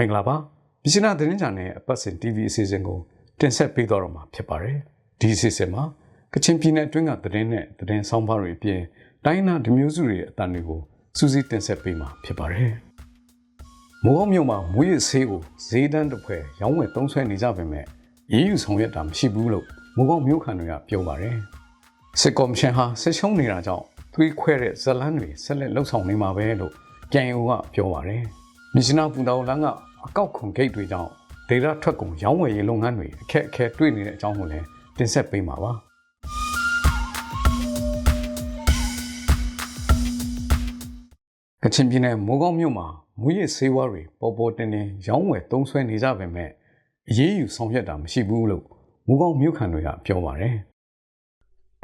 မင်္ဂလာပါမြစ်နာသတင်းချန်နယ်အပတ်စဉ် TV အစီအစဉ်ကိုတင်ဆက်ပေးတော့မှာဖြစ်ပါတယ်ဒီအစီအစဉ်မှာကချင်ပြည်နယ်အတွင်းကသတင်းနဲ့သတင်းဆောင်ပါတွေအပြင်တိုင်းနာဒီမျိုးစုတွေရဲ့အတန်တွေကိုစူးစီးတင်ဆက်ပေးမှာဖြစ်ပါတယ်မိုးကောင်းမြို့မှာမွေးရဆေးကိုဈေးတန်းတစ်ဖွဲရောင်းဝယ်သုံးဆွဲနေကြပေမဲ့ရေးယူဆောင်ရွက်တာမရှိဘူးလို့မိုးကောင်းမြို့ခံတွေကပြောပါတယ်စစ်ကော်မရှင်ဟာဆက်ရှုံးနေတာကြောင့်သွေးခွဲတဲ့ဇလန်းတွေဆက်လက်လှုပ်ဆောင်နေမှာပဲလို့ကြံယူကပြောပါတယ်မြစ်နာပူတော်လန်းက အကောက်ခွန်ဂိတ်တွေကြောင့်ဒေတာထွက်ကုန်ရောင်းဝယ်ရေးလုပ်ငန်းတွေအခက်အခဲတွေ့နေတဲ့အကြောင်းကိုလည်းတင်ဆက်ပေးမှာပါကချင်ပြည်နယ်မိုးကောင်းမြို့မှာမူရစ်ဆေးဝါးတွေပေါ်ပေါ်တင်တင်ရောင်းဝယ်သုံးစွဲနေကြပေမဲ့အရေးယူဆောင်ရွက်တာမရှိဘူးလို့မိုးကောင်းမြို့ခံတွေကပြောပါတယ်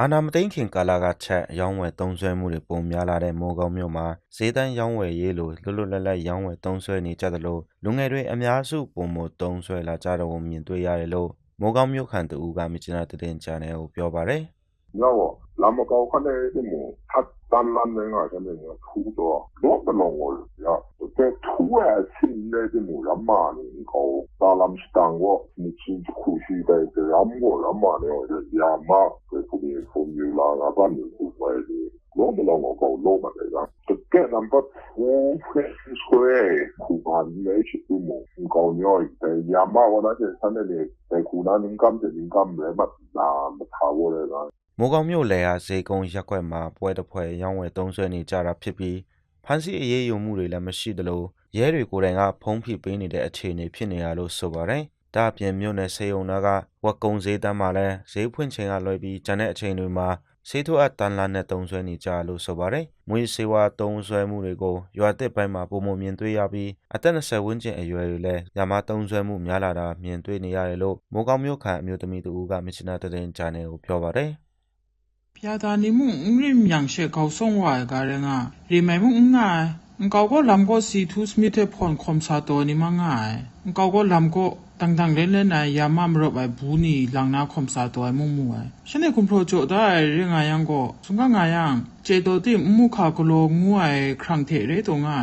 အာနာမသိန်းခင်ကာလကချက်ရောင်းဝယ်သုံးစွဲမှုတွေပုံများလာတဲ့မိုးကောင်းမြို့မှာဈေးတန်းရောင်းဝယ်ရေးလိုလွတ်လွတ်လပ်လပ်ရောင်းဝယ်သုံးစွဲနေကြသလိုလူငယ်တွေအများစုပုံမသုံးစွဲလာကြတော့မြင်တွေ့ရတယ်လို့မိုးကောင်းမြို့ခံတူကမြစ်ချနာတင်ချန်နယ်ကိုပြောပါတယ်။နောက်တော့လမ်းမကောင်းခနဲ့ဒီမှာထပ်တန်းလမ်းနဲ့ကကျွန်တော်ထူတော့တော့မလုံးဘူးရတဲ့ထူအစင်းနဲ့ဒီမှာလမ်းမနဲ့ကိုတာလမ်းစတန်ကိုမြစ်ချင်းခုရှိတဲ့လမ်းကိုလမ်းမနဲ့ရမှာ come formulare vanno su quelli non me l'hanno con l'uomo perché non posso scuole cubani e ci fumo un conio e te chiama ora che stanno lì e cuna non cambia non cambia ma la tavola là မိုးကောင်းမြို့လယ်အားဈေးကုန်းရက်ွက်မှာပွဲတစ်ဖွဲရောင်းဝယ်သုံးဆွဲနေကြတာဖြစ်ပြီးဖမ်းဆီးအရေးယူမှုတွေလည်းမရှိသလိုရဲတွေကိုယ်တိုင်ကဖုံးဖိပေးနေတဲ့အခြေအနေဖြစ်နေရလို့ဆိုပါတယ်။ ဒါအပြင်မြို့နယ်စေယုံနာကဝက်ကုံဈေးတန်းမှာလည်းဈေးဖွင့်ချိန်ကလွယ်ပြီးကျန်တဲ့အချိန်တွေမှာစေထိုးအပ်တန်လာနဲ့တုံးဆွဲနေကြလို့ဆိုပါတယ်။မွေးစေဝါတုံးဆွဲမှုတွေကိုရွာတစ်ပိုင်းမှာပုံမမြင်တွေ့ရပြီးအသက်20ဝန်းကျင်အရွယ်တွေလည်းရမတုံးဆွဲမှုများလာတာမြင်တွေ့နေရတယ်လို့မိုးကောင်းမြို့ခံအမျိုးသမီးတူကမြချနာတဲ့တင်ချန်နယ်ကိုပြောပါတယ်။ပြတာနေမှုအင်းရမြန်ရှေကောက်ဆောင်ဝါကလည်းငါရီမိုင်မှုငါ ငကောကိုလမ်ကိုစီထုစမီတဲ့ဖွန်ခွန်စာတော်နေမငါငကောကိုလမ်ကိုတန်တန်လဲလဲနိုင်ယာမမရဘဘူးနီလန်နာခွန်စာတော်မှုမှုရှနေကွန်ပရိုဂျိုဒါရငါယံကိုစငါငါယံကျေတော်တိမှုခါကလောငူအိုင်ခရန်ထေရဲတော့ငါ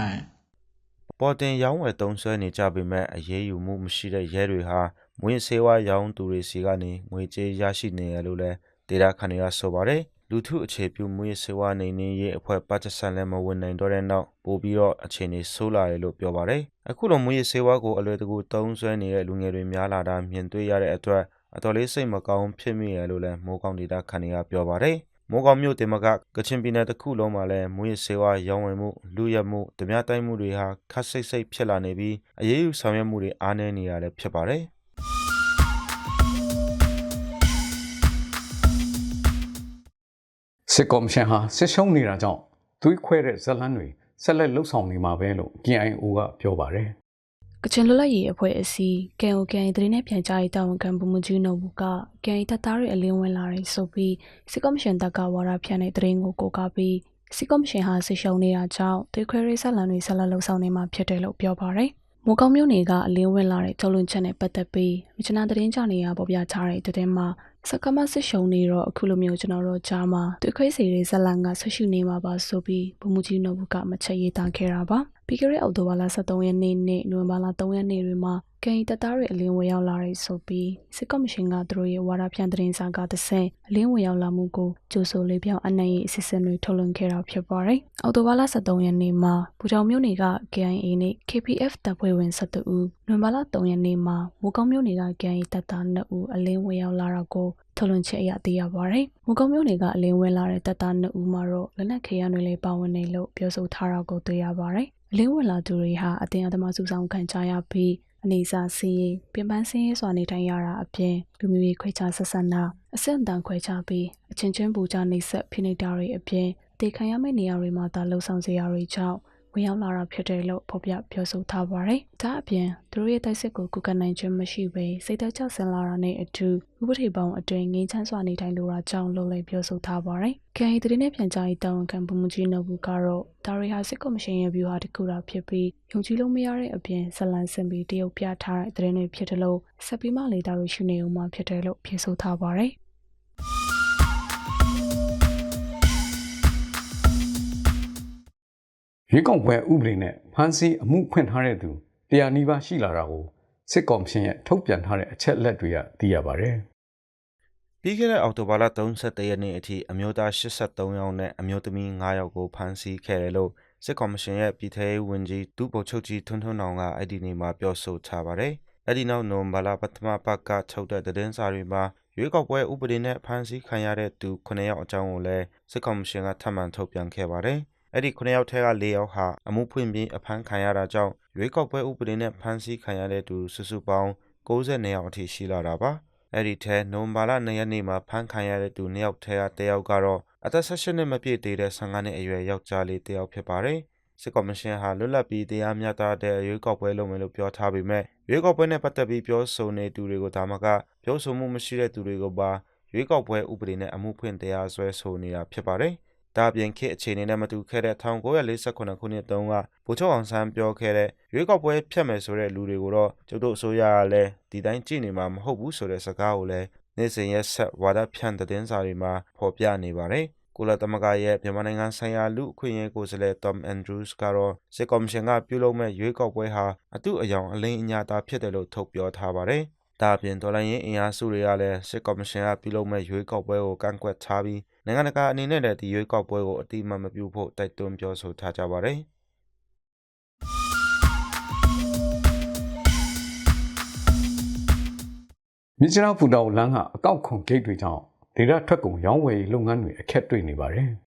ပေါ်တင်ရောင်းဝယ်သုံးစွဲနေကြပေမဲ့အရေးယူမှုမရှိတဲ့ရဲတွေဟာမွေးဆေးဝါးရောင်းသူတွေစီကနေငွေကြေးရရှိနေရလို့လည်းဒေတာခန်တွေကဆိုပါတယ် လူထုအခြေပြုမွေးဆေးဝါးနေနေရေးအဖွဲ့ပတ်သက်ဆန်လည်းမဝင်နိုင်တော့တဲ့နောက်ပို့ပြီးတော့အခြေအနေဆိုးလာတယ်လို့ပြောပါတယ်အခုလိုမွေးဆေးဝါးကိုအလွယ်တကူသုံးစွဲနေတဲ့လူငယ်တွေများလာတာမြင်တွေ့ရတဲ့အတွက်အတော်လေးစိတ်မကောင်းဖြစ်မိရလို့လည်းမိုးကောင်းဒေတာခန်တွေကပြောပါတယ်မိုးကောင်းမြို့တင်မကကချင်ပြည်နယ်တစ်ခုလုံးမှာလည်းမွေးဆေးဝါးရောင်းဝယ်မှုလူရက်မှုဓမြတိုက်မှုတွေဟာခက်စိတ်စိတ်ဖြစ်လာနေပြီးအရေးယူဆောင်ရွက်မှုတွေအားနည်းနေရတယ်ဖြစ်ပါတယ် စစ်ကော်မရှင်ဟာဆက်ရှုံးနေတာကြောင့်သွေးခွဲတဲ့ဇလန်းတွေဆက်လက်လှုပ်ဆောင်နေမှာပဲလို့ KIO ကပြောပါတယ်ကချင်လွတ်လပ်ရေးအဖွဲ့အစည်း KOKI သတင်းနဲ့ပြန်ကြားရေးတာဝန်ခံဗိုလ်မှူးကြီးနော်ဘူးက KI တပ်သားတွေအလင်းဝင်လာတယ်ဆိုပြီးစစ်ကော်မရှင်တပ်ကဝါဒဖြန့်တဲ့သတင်းကိုကိုးကားပြီးစစ်ကော်မရှင်ဟာစစ်ရှုံးနေတာကြောင့်သွေးခွဲရေးဆက်လံတွေဆက်လက်လှုပ်ဆောင်နေမှာဖြစ်တယ်လို့ပြောပါတယ်။ မိုးကောင်းမြို့နယ်ကအလင်းဝင်လာတဲ့ထုတ်လွှင့်ချက်နဲ့ပတ်သက်ပြီးမြချနာသတင်းကြနေရပေါ်ပြချတဲ့တဲ့မှာစကမစစ်ရှုံနေတော့အခုလိုမျိုးကျွန်တော်တို့ကြားမှာသွေးခွဲစီရေးဇက်လန်ကဆွရှိနေမှာပါဆိုပြီးဗိုလ်မှူးကြီးနော်ဘူးကမချက်ရေးသားခဲ့တာပါ။ ပြီးခဲ့တဲ့အောက်တိုဘာလ23ရက်နေ့နဲ့နိုဝင်ဘာလ3ရက်နေ့တွေမှာကန်တပ်သားတွေအလင်းဝင်ရောက်လာတယ်ဆိုပြီးစစ်ကော်မရှင်ကသူတို့ရဲ့ဝါဒဖြန့်သတင်းစာကတဆင့်အလင်းဝင်ရောက်လာမှုကိုကြိုဆိုလေးပြောင်းအနှံ့ရေးအစစ်အစင်တွေထုတ်လွှင့်ခဲ့တာဖြစ်ပါတယ်။အောက်တိုဘာလ23ရက်နေ့မှာပူထောင်မြို့နယ်က KIA နဲ့ KPF တပ်ဖွဲ့ဝင်12ဦးနိုဝင်ဘာလ3ရက်နေ့မှာမိုးကောင်းမြို့နယ်က KIA တပ်သား2ဦးအလင်းဝင်ရောက်လာတာကိုထုတ်လွှင့်ချက်အရသိရပါတယ်။မိုးကောင်းမြို့နယ်ကအလင်းဝင်လာတဲ့တပ်သား2ဦးမှာတော့လက်နက်ခဲယမ်းတွေလည်းပါဝင်နေလို့ပြောဆိုထားတာကိုတွေ့ရပါတယ်။အ လင်းဝင်လာသူတွေဟာအတင်းအဓမ္မစုဆောင်ခံကြရပြီးအနေစာစီးရင်ပြင်ပန်းစင်းရဲစွာနေထိုင်ရတာအပြင်လူမျိုးရေးခွဲခြားဆက်ဆံတာအဆင့်အတန်းခွဲခြားပြီးအချင်းချင်းပူကြနှိပ်စက်ဖိနှိပ်တာတွေအပြင်တေခံရမယ့်နေရာတွေမှာသာလှုပ်ဆောင်စေရတွေကြောင့် ဝင်ရောက်လာတာဖြစ်တယ်လို့ဖော်ပြပြောဆိုထားပါတယ်။ဒါအပြင်သူတို့ရဲ့တိုက်စစ်ကိုကုကနိုင်ခြင်းမရှိဘဲစိတ်သက်ချဆင်လာတာနဲ့အတူဥပဒေပေါင်းအတွင်းငင်းချမ်းစွာနေထိုင်လိုတာကြောင့်လို့လည်းပြောဆိုထားပါတယ်။ KI သတင်းနဲ့ပြန်ကြားရေးတာဝန်ခံဗိုလ်မှူးကြီးနော်ဘူးကတော့ဒါရီဟာစစ်ကော်မရှင်ရဲ့ view ဟာတစ်ခုတာဖြစ်ပြီးယုံကြည်လို့မရတဲ့အပြင်ဇလန်စင်ပြီးတရုတ်ပြထားတဲ့သတင်းတွေဖြစ်တယ်လို့ဆက်ပြီးမှလေတာတွေရှိနေဦးမှာဖြစ်တယ်လို့ဖြေဆိုထားပါတယ်။ ရွေးကောက်ပွဲဥပဒေနဲ့ဖမ်းဆီးအမှုဖွင့်ထားတဲ့သူတရားနီးပါးရှိလာတာကိုစစ်ကော်မရှင်ရဲ့ထုတ်ပြန်ထားတဲ့အချက်လက်တွေကသိရပါတယ်။ပြီးခဲ့တဲ့အောက်တိုဘာလ31ရက်နေ့အထိအမျိုးသား83ယောက်နဲ့အမျိုးသမီး9ယောက်ကိုဖမ်းဆီးခဲ့တယ်လို့စစ်ကော်မရှင်ရဲ့ပြည်ထရေးဝန်ကြီးဒုဗိုလ်ချုပ်ကြီးထွန်းထွန်းအောင်ကအဲ့ဒီနေ့မှာပြောဆိုထားပါတယ်။အဲ့ဒီနောက်နိုဝင်ဘာလပထမပတ်ကထုတ်တဲ့သတင်းစာတွေမှာရွေးကောက်ပွဲဥပဒေနဲ့ဖမ်းဆီးခံရတဲ့သူ9ယောက်အကြောင်းကိုလည်းစစ်ကော်မရှင်ကထပ်မံထုတ်ပြန်ခဲ့ပါတယ်။ အဲ့ဒီ9ယောက်ထဲက4ယောက်ဟာအမှုဖွင့်ပြီးအဖမ်းခံရတာကြောင့်ရွေးကောက်ပွဲဥပဒေနဲ့ဖမ်းဆီးခံရတဲ့သူစုစုပေါင်း62ယောက်အထိရှိလာတာပါ။အဲ့ဒီထဲနိုဝင်ဘာလ2ရက်နေ့မှာဖမ်းခံရတဲ့သူ2ယောက်ထဲက1ယောက်ကတော့အသက်16နှစ်မပြည့်သေးတဲ့15နှစ်အရွယ်ယောက်ျားလေး1ယောက်ဖြစ်ပါတယ်။စစ်ကော်မရှင်ဟာလွတ်လပ်ပြီးတရားမျှတတဲ့ရွေးကောက်ပွဲလုပ်မယ်လို့ပြောထားပေမဲ့ရွေးကောက်ပွဲနဲ့ပတ်သက်ပြီးပြောဆိုနေသူတွေကိုဒါမှကပြောဆိုမှုမရှိတဲ့သူတွေကိုပါရွေးကောက်ပွဲဥပဒေနဲ့အမှုဖွင့်တရားစွဲဆိုနေတာဖြစ်ပါတယ်။ ဒါအပြင်ခေတ်အခြေအနေနဲ့မတူခဲ့တဲ့1948ခုနှစ်တုန်းကဗိုလ်ချုပ်အောင်ဆန်းပြောခဲ့တဲ့ရွေးကောက်ပွဲဖျက်မယ်ဆိုတဲ့လူတွေကိုတော့ကျုပ်တို့အစိုးရကလည်းဒီတိုင်းကြည့်နေမှာမဟုတ်ဘူးဆိုတဲ့စကားကိုလည်းနေ့စဉ်ရက်ဆက်ဝါဒဖြန့်သတင်းစာတွေမှာဖော်ပြနေပါတယ်။ကုလသမဂ္ဂရဲ့မြန်မာနိုင်ငံဆိုင်ရာလူအခွင့်အရေးကိုယ်စားလှယ် Tom Andrews ကတော့စစ်ကော်မရှင်ကပြုလုပ်မဲ့ရွေးကောက်ပွဲဟာအတုအယောင်အလိမ်အညာတာဖြစ်တယ်လို့ထုတ်ပြောထားပါတယ်။ဒါအပြင်ဒေါ်လာရင်းအင်အားစုတွေကလည်းစစ်ကော်မရှင်ကပြုလုပ်မဲ့ရွေးကောက်ပွဲကိုကန့်ကွက်ထားပြီး နိုင်ငံတကာအနေနဲ့လည်းဒီရွေးကောက်ပွဲကိုအတိအမှတ်မပြုဖို့တိုက်တွန်းပြောဆိုထားကြပါတယ်။မြစ်ကြီးနားပူတောင်လမ်းကအကောက်ခွန်ဂိတ်တွေကြောင့်ဒေတာထွက်ကုန်ရောင်းဝယ်ရေးလုပ်ငန်းတွေအခက်တွေ့နေပါတယ်။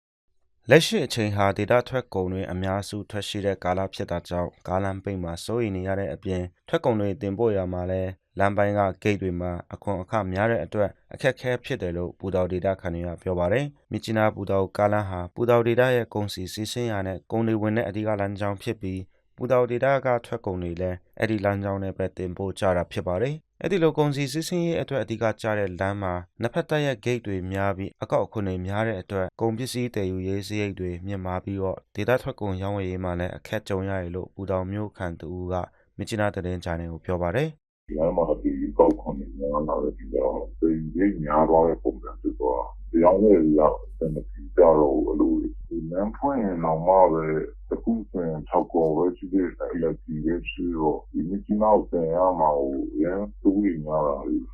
လက်ရှိအချိန်ဟာဒေတာထွက်ကုန်တွေအများစုထွက်ရှိတဲ့ကာလဖြစ်တာကြောင့်ကားလမ်းပိတ်မှာစိုးရိမ်နေရတဲ့အပြင်ထွက်ကုန်တွေတင်ပို့ရမှာလည်းလမ်းပိုင်းကဂိတ်တွေမှာအခွန်အခများတဲ့အတွက်အခက်အခဲဖြစ်တယ်လို့ပူတောင်ဒေတာခံတွေကပြောပါတယ်။မြစ်ကြီးနားပူတောင်ကားလမ်းဟာပူတောင်ဒေတာရဲ့ကုန်စည်စီးဆင်းရာနဲ့ကုန်တွေဝင်တဲ့အဓိကလမ်းကြောင်းဖြစ်ပြီးပူတောင်ဒေတာကထွက်ကုန်တွေလည်းအဲ့ဒီလမ်းကြောင်းနဲ့ပဲတင်ပို့ကြတာဖြစ်ပါတယ်။ အဲ့ဒီလိုကုန်စည်စီးဆင်းရေးအတွက်အဓိကကျတဲ့လမ်းမှာနှစ်ဖက်တပ်ရဲ့ဂိတ်တွေများပြီးအကောက်အခွန်တွေများတဲ့အတွက်ကုန်ပစ္စည်းတည်ယူရေးစရိတ်တွေမြင့်မားပြီးတော့ဒေတာထွက်ကုန်ရောင်းဝယ်ရေးမှာလည်းအခက်ကြုံရတယ်လို့ပူတောင်မြို့ခံတူကမြစ်ကြီးနားသတင်းချန်နယ်ကိုပြောပါတယ်ဒီမှာဟာဒီကောက်ခွန်နေလာတယ်ဒီတော့ဒီညာတော့ပုံစံဆိုတော့တရားဝင်ရောက်တဲ့ဒီကြတော့အလိုဒီနန်းဖွင့်အောင်မပဲတ ခုဆိုရင်၆ကောပဲရှိသေးတယ်လက်ကြီးပဲရှိတော့ဒီမြစ်နောက်တင်ရမှာကိုရန်သူ့ညတာ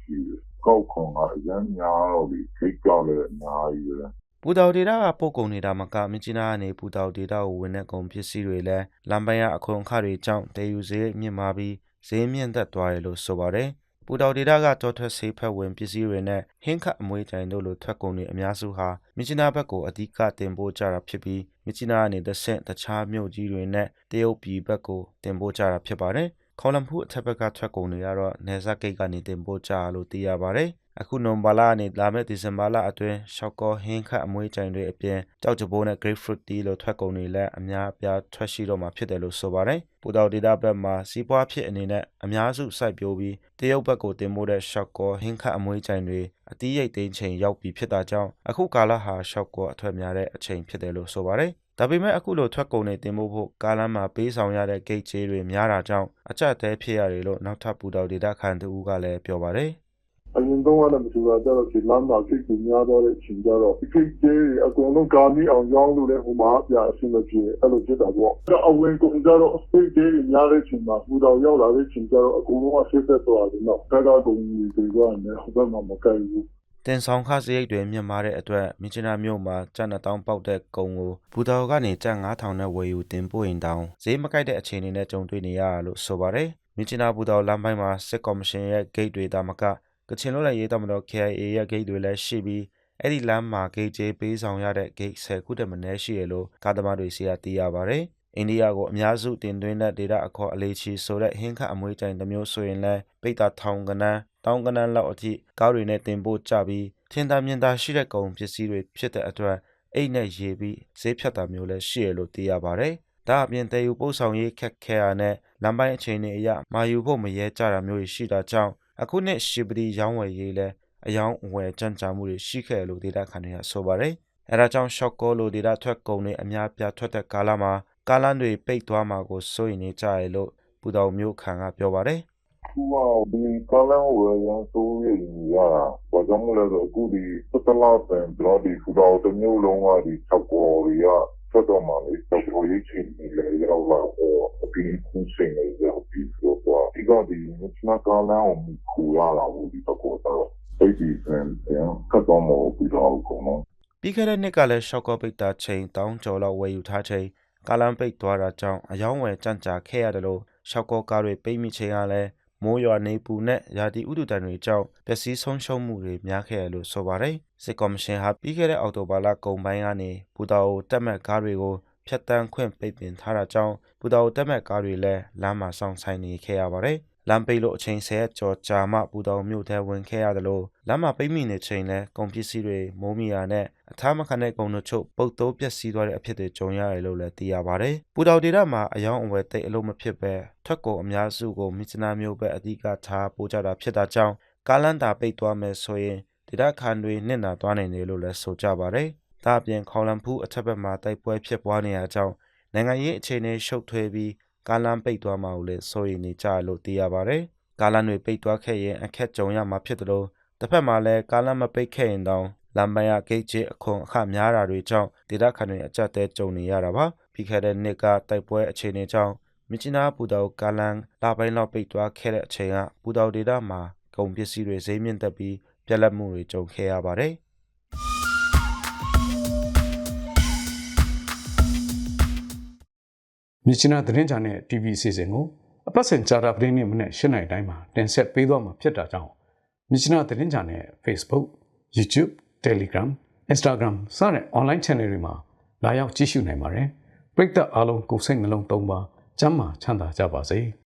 ရှိတယ်ကောက်ခွန်ကရန်ညာတော့ဒီခိတ်ကြလည်းအများကြီးပဲပူတောင်ဒေတာကပို့ကုန်နေတာမကမြစ်ကြီးနားကနေပူတောင်ဒေတာကိုဝင်တဲ့ကုန်ပစ္စည်းတွေလည်းလမ်းပိုင်းကအခွန်အခတွေကြောင့်တည်ယူစရိတ်မြင့်မားပြီးဈေးမြင့်သက်သွားတယ်လို့ဆိုပါတယ်။ပူတောင်ဒေတာကတောထွက်ဆေးဖက်ဝင်ပစ္စည်းတွေနဲ့ဟင်းခတ်အမွေးကြိုင်တို့လိုထွက်ကုန်တွေအများစုဟာမြစ်ကြီးနားဘက်ကိုအဓိကတင်ပို့ကြတာဖြစ်ပြီး မြစ်ကြီးနားကနေတဆင့်တခြားမြို့ကြီးတွေနဲ့တရုတ်ပြည်ဘက်ကိုတင်ပို့ကြတာဖြစ်ပါတယ်။ ခေါလမ်ဖူးအထက်ဘက်ကထွက်ကုန်တွေကတော့နေဇက်ဂိတ်ကနေတင်ပို့ကြလို့သိရပါတယ်။အခုနိုဝင်ဘာလကနေလာမယ့်ဒီဇင်ဘာလအတွင်းရှောက်ကောဟင်းခတ်အမွေးကြိုင်တွေအပြင်ကြောက်ကြပိုးနဲ့ grapefruit tea လိုထွက်ကုန်တွေလည်းအများအပြားထွက်ရှိတော့မှာဖြစ်တယ်လို့ဆိုပါတယ်။ပူတောင်ဒေတာဘက်မှာစီးပွားဖြစ်အနေနဲ့အများစုစိုက်ပျိုးပြီးတရုတ်ဘက်ကိုတင်ပို့တဲ့ရှောက်ကောဟင်းခတ်အမွေးကြိုင်တွေအတီးရိတ်သိမ်းချိန်ရောက်ပြီဖြစ်တာကြောင့်အခုကာလဟာရှောက်ကောအထွက်များတဲ့အချိန်ဖြစ်တယ်လို့ဆိုပါတယ်။ ဒါပေမဲ့အခုလိုထွက်ကုန်တွေတင်ဖို့ဖို့ကားလမ်းမှာပေးဆောင်ရတဲ့ဂိတ်ကျေးတွေများတာကြောင့်အကြက်တဲဖြစ်ရတယ်လို့နောက်ထပ်ပူတောင်ဒေတာခံသူကလည်းပြောပါတယ်။အရင်တော့လည်းမတူတာကြတော့ဒီလမ်းမှာကိတ်ကူများတော့တဲ့အချိန်ကြတော့ကိတ်ကျေးအကုန်လုံးကာမီအောင်ရောင်းလို့လည်းဟိုမှာပြအဆင်မပြေအဲ့လိုဖြစ်တာပေါ့အဲ့တော့အဝင်ကုန်ကြတော့စိတ်ကျေးများတဲ့အချိန်မှာပူတော်ရောက်လာတဲ့အချိန်ကြတော့အကုန်လုံးအဆစ်သက်သွားတယ်နော်ဒါကကုန်ကြီးတွေကလည်းဟိုဘက်မှာမကိုက်ဘူး တင်ဆောင်ခစရိတ်တွေမြင့်မားတဲ့အတွက်မြစ်ချနာမြို့မှာကျပ်2000ပေါက်တဲ့ကုန်ကိုဘူတော်ကနေကျပ်9000နဲ့ဝယ်ယူတင်ပို့ရင်တောင်ဈေးမကိုက်တဲ့အခြေအနေနဲ့ကြုံတွေ့နေရတာလို့ဆိုပါတယ်မြစ်ချနာဘူတော်လမ်းပိုင်းမှာစစ်ကော်မရှင်ရဲ့ဂိတ်တွေတာမကကချင်လွတ်လပ်ရေးတပ်မတော် KIA ရဲ့ဂိတ်တွေလည်းရှိပြီးအဲ့ဒီလမ်းမှာဂိတ်ကျေးပေးဆောင်ရတဲ့ဂိတ်10ခုတည်းမနည်းရှိရလို့ကားသမားတွေစီကသိရပါတယ် အိန္ဒိယကိုအများစုတင်သွင်းတဲ့ဒေတာအခေါ်အလေးချီဆိုတဲ့ဟင်းခတ်အမွေးကြိုင်တစ်မျိုးဆိုရင်လည်းပိတ်တာထောင်ကနန်းတောင်းကနန်းလောက်အထိကားတွေနဲ့တင်ပို့ကြပြီးထင်သာမြင်သာရှိတဲ့ကုန်ပစ္စည်းတွေဖြစ်တဲ့အတွက်အိတ်နဲ့ရေပြီးဈေးဖြတ်တာမျိုးလည်းရှိရလို့သိရပါတယ်။ဒါအပြင်တည်ယူပို့ဆောင်ရေးခက်ခဲရတဲ့လမ်းပိုင်းအခြေအနေအရမာယူဖို့မရဲကြတာမျိုးရှိတာကြောင့်အခုနှစ်ရှီပတီရောင်းဝယ်ရေးလည်းအယောင်းအဝယ်ကြံ့ကြာမှုတွေရှိခဲ့လို့ဒေတာခံတွေကဆိုပါတယ်။အဲဒါကြောင့်ရှော့ကောလိုဒေတာထွက်ကုန်တွေအများပြားထွက်တဲ့ကာလမှာ ကားလမ်းတွေပိတ်သွားမှာကိုစိုးရိမ်နေကြရလို့ပူတော်မျိုးခံကပြောပါတယ်ခုကဒီကလန်ဝယ်ရန်ဆိုရင်ရတာဘာဘာကြောင့်မလဲဆိုအခုဒီစတလာပန်ဘလော်ဒီဖူတော်တမျိုးလုံးကဒီချက်ကော်ရီကဆက်တော့မှလေချက်ကော်ရေးချင်းလေရောက်လာတော့အပြင်ကူးစင်နေရောက်ပြီးတော့ဒီကဒီမချနာကလာအောင်ခူလာလာဘူးဒီတော့တော့အဲ့ဒီဖန်ရကတော့မဟုတ်ဘူးတော့ကောနော်ပြီးခဲ့တဲ့နှစ်ကလည်းရှော့ကောပိတ်တာချိန်တောင်းကျော်လောက်ဝယ်ယူထားချိန် ကာလန်ပိတ်သွားတာကြောင့်အယောင်းဝယ် ကြန့်ကြာခဲ့ရတယ်လို့ ရှော့ကောကားတွေ ပိတ်မိချိန်ကလည်း မိုးရွာနေပူနဲ့ ရာသီဥတုတန်တွေကြောင့် ပျက်စီးဆုံးရှုံးမှုတွေ များခဲ့တယ်လို့ ဆိုပါတယ် စစ်ကော်မရှင်ဟာ ပြီးခဲ့တဲ့ အောက်တိုဘာလကုန်ပိုင်းကနေ ပူတာအိုတက်မဲ့ကားတွေကိုဖျက်တမ်းခွင့် ပိတ်ပင်ထားတာကြောင့် ပူတာအိုတက်မဲ့ကားတွေလည်း လမ်းမှာ စောင့်ဆိုင်နေခဲ့ရပါတယ် လမ်းပိတ်လို့အချိန်ဆယ်ရက်ကျော်ကြာမှပူတောင်မြို့ထဲဝင်ခဲ့ရတယ်လို့လမ်းမှာပိတ်မိနေချိန်လဲကုန်ပစ္စည်းတွေမိုးမီယာနဲ့အထားမခံတဲ့ကုန်တို့ချုပ်ပုတ်တိုးပျက်စီးသွားတဲ့အဖြစ်တွေကြုံရတယ်လို့လည်းသိရပါတယ်။ပူတောင်ဒေသမှာအယောင်အဝယ်တိတ်အလုံးမဖြစ်ပဲထွက်ကုန်အများစုကိုမြစ်စနာမျိုးပဲအဓိကထားပို့ကြတာဖြစ်တာကြောင့်ကားလန်းတာပိတ်သွားမယ်ဆိုရင်ဒေသခံတွေနစ်နာသွားနိုင်တယ်လို့လည်းဆိုကြပါတယ်။ဒါအပြင်ခေါလံဖူးအထက်ဘက်မှာတိုက်ပွဲဖြစ်ပွားနေရကြောင်းနိုင်ငံရေးအခြေအနေရှုပ်ထွေးပြီး ကားလန်းပိတ်သွားမှာကိုလည်းစိုးရိမ်နေကြတယ်လို့သိရပါတယ်။ကားလန်းတွေပိတ်သွားခဲ့ရင်အခက်ကြုံရမှာဖြစ်တယ်လို့တစ်ဖက်မှာလည်းကားလန်းမပိတ်ခဲ့ရင်တောင်လမ်းပိုင်းရဂိတ်ချအခွန်အခများတာတွေကြောင့်ဒေသခံတွေအကြက်တဲကြုံနေရတာပါပြီးခဲ့တဲ့နှစ်ကတိုက်ပွဲအခြေအနေကြောင့်မြစ်ချနာပူတောကာလန်လာပိုင်းလောက်ပိတ်သွားခဲ့တဲ့အချိန်ကပူတောဒေသမှာကုန်ပစ္စည်းတွေဈေးမြင့်တက်ပြီးပြက်လက်မှုတွေကြုံခဲ့ရပါတယ် မြစ်ချနာသတင်းချာနယ် TV အစီအစဉ်ကိုအပတ်စဉ်ကြာတာပရင်းနေ့မနေ့၈နိုင်တိုင်းမှာတင်ဆက်ပေးသွားမှာဖြစ်တာကြောင့်မြစ်ချနာသတင်းချာနယ် Facebook YouTube Telegram Instagram စတဲ့ online channel တွေမှာလာရောက်ကြည့်ရှုနိုင်ပါတယ်ပရိသတ်အားလုံးကိုယ်စိတ်နှလုံးသုံးပါကျမ်းမာချမ်းသာကြပါစေ။